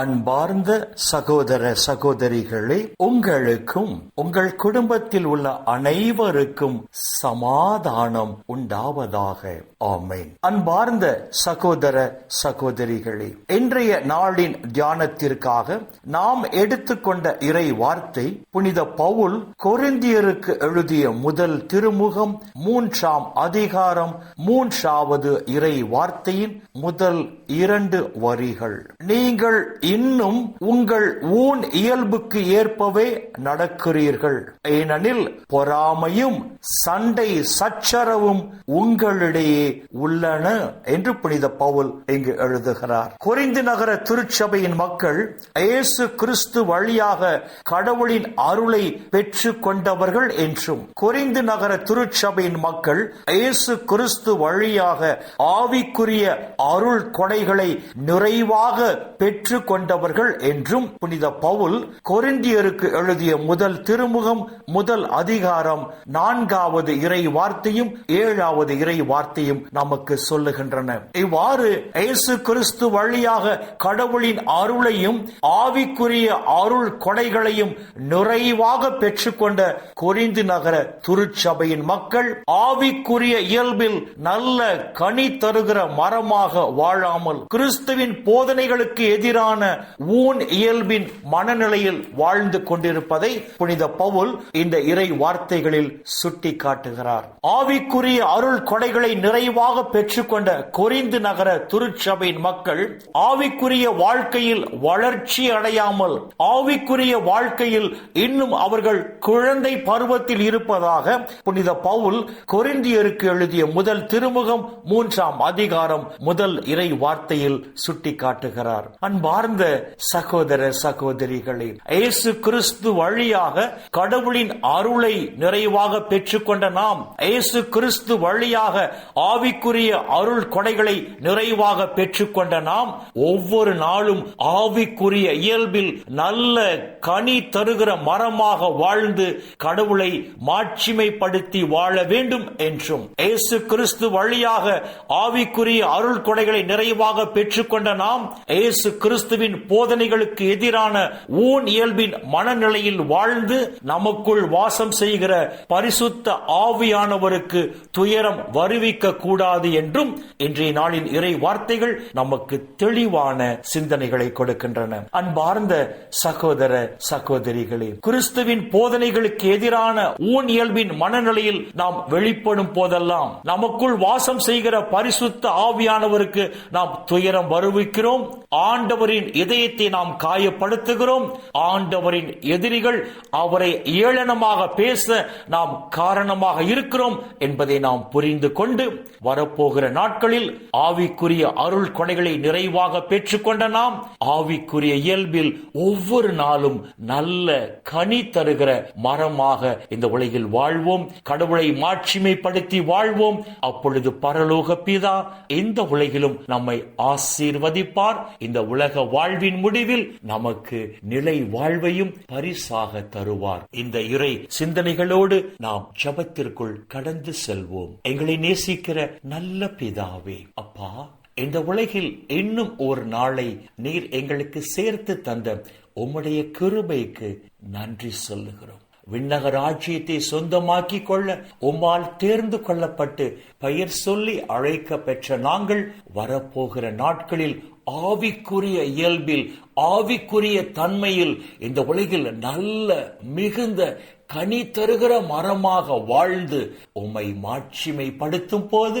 அன்பார்ந்த சகோதர சகோதரிகளே உங்களுக்கும் உங்கள் குடும்பத்தில் உள்ள அனைவருக்கும் சமாதானம் உண்டாவதாக. ஆமேன். அன்பார்ந்த சகோதர சகோதரிகளே இன்றைய நாளின் தியானத்திற்காக நாம் எடுத்துக்கொண்ட இறை வார்த்தை புனித பவுல் கொரிந்தியருக்கு எழுதிய முதல் திருமுகம் மூன்றாம் அதிகாரம் மூன்றாவது இறை வார்த்தையின் முதல் இரண்டு வரிகள். நீங்கள் இன்னும் உங்கள் ஊன் இயல்புக்கு ஏற்பவே நடக்கிறீர்கள். ஏனெனில் பொறாமையும் சண்டை சச்சரவும் உங்களிடையே உள்ளன என்று புனித பவுல் இங்கு எழுதுகிறார். கொரிந்து நகர திருச்சபையின் மக்கள் இயேசு கிறிஸ்து வழியாக கடவுளின் அருளை பெற்று கொண்டவர்கள் என்றும் கொரிந்து நகர திருச்சபையின் மக்கள் இயேசு கிறிஸ்து வழியாக ஆவிக்குரிய அருள் கொடைகளை நிறைவாக பெற்று கொண்டவர்கள் என்றும் புனித பவுல் கொரிந்தியருக்கு எழுதிய முதல் திருமுகம் முதல் அதிகாரம் நான்காவது இறை வார்த்தையும் ஏழாவது இறை வார்த்தையும் நமக்கு சொல்லுகின்றன. இவ்வாறு இயேசு கிறிஸ்து வழியாக கடவுளின் அருளையும் ஆவிக்குரிய அருள் கொடைகளையும் நிறைவாக பெற்றுக்கொண்ட கொரிந்து நகர திருச்சபையின் மக்கள் ஆவிக்குரிய இயல்பில் நல்ல கனி தருகிற மரமாக வாழாமல் கிறிஸ்துவின் போதனைகளுக்கு எதிரான ஊன் இயல்பின் மனநிலையில் வாழ்ந்து கொண்டிருப்பதை புனித பவுல் இந்த இறை வார்த்தைகளில் சுட்டி காட்டுகிறார் ஆவிக்குரிய அருள் கொடைகளை நிறைவாக பெற்றுக்கொண்ட கொரிந்து நகர திருச்சபையின் மக்கள் ஆவிக்குரிய வாழ்க்கையில் வளர்ச்சி அடையாமல் ஆவிக்குரிய வாழ்க்கையில் இன்னும் அவர்கள் குழந்தை பருவத்தில் இருப்பதாக புனித பவுல் கொரிந்தியருக்கு எழுதிய முதல் திருமுகம் மூன்றாம் அதிகாரம் முதல் இறை வார்த்தையில் சுட்டி காட்டுகிறார் அன்பார்ந்த சகோதர சகோதரிகளே இயேசு கிறிஸ்து வழியாக கடவுளின் அருளை நிறைவாக பெற்றுக்கொண்ட நாம் இயேசு கிறிஸ்து வழியாக ஆவிக்குரிய அருள் கொடைகளை நிறைவாக பெற்றுக்கொண்ட நாம் ஒவ்வொரு நாளும் ஆவிக்குரிய இயல்பில் நல்ல கனி தருகிற மரமாக வாழ்ந்து கடவுளை மாட்சிமைப்படுத்தி வாழ வேண்டும் என்றும் இயேசு கிறிஸ்து வழியாக ஆவிக்குரிய அருள் கொடைகளை நிறைவாக பெற்றுக்கொண்ட நாம் இயேசு கிறிஸ்துவின் போதனைகளுக்கு எதிரான ஊன் இயல்பின் மனநிலையில் வாழ்ந்து நமக்குள் வாசம் செய்கிற பரிசுத்த ஆவியானவருக்கு துயரம் வருவிக்க கூடாது என்றும் இன்றைய நாளின் இறை வார்த்தைகள் நமக்கு தெளிவான சிந்தனைகளை கொடுக்கின்றன. அன்பார்ந்த சகோதர சகோதரிகளே கிறிஸ்துவின் போதனைகளுக்கு எதிரான ஊன் இயல்பின் மனநிலையில் நாம் வெளிப்படும் போதெல்லாம் நமக்குள் வாசம் செய்கிற பரிசுத்த ஆவியானவருக்கு நாம் துயரம் வருவிக்கிறோம். ஆண்டவரின் இதயத்தை நாம் காயப்படுத்துகிறோம். ஆண்டவரின் எதிரிகள் அவரை ஏளனமாக பேச நாம் காரணமாக இருக்கிறோம் என்பதை நாம் புரிந்து கொண்டு வரப்போகிற நாட்களில் ஆவிக்குரிய அருள் கொடைகளை நிறைவாக பெற்றுக்கொண்ட நாம் ஆவிக்குரிய இயல்பில் ஒவ்வொரு நாளும் நல்ல கனி தருகிற மரமாக இந்த உலகில் வாழ்வோம். கடவுளை மாட்சிமைப்படுத்தி வாழ்வோம். அப்பொழுது பரலோக பிதா இந்த உலகிலும் நம்மை ஆசீர்வதிப்பார். இந்த உலக வாழ்வின் முடிவில் நமக்கு நிலை வாழ்வையும் பரிசாக தருவார். இந்த இறை சிந்தனைகளோடு நாம் ஜபத்திற்குள் கடந்து செல்வோம். எங்களை நேசிக்கிற நல்ல பிதாவே அப்பா இந்த உலகில் இன்னும் ஒரு நாளை நீர் எங்களுக்கு சேர்த்து தந்த உம்முடைய கிருபைக்கு நன்றி சொல்லுகிறோம். விண்ணக ராஜ்யத்தை சொந்தமாக்கி கொள்ள உம்மால் தேர்ந்து கொள்ளப்பட்டு பெயர் சொல்லி அழைக்க பெற்ற நாங்கள் வரப்போகிற நாட்களில் ஆவிக்குரிய இயல்பில் ஆவிக்குரிய தன்மையில் இந்த உலகில் நல்ல மிகுந்த கனி தருகிற மரமாக வாழ்ந்து உம்மை மாட்சிமைப்படுத்தும் போது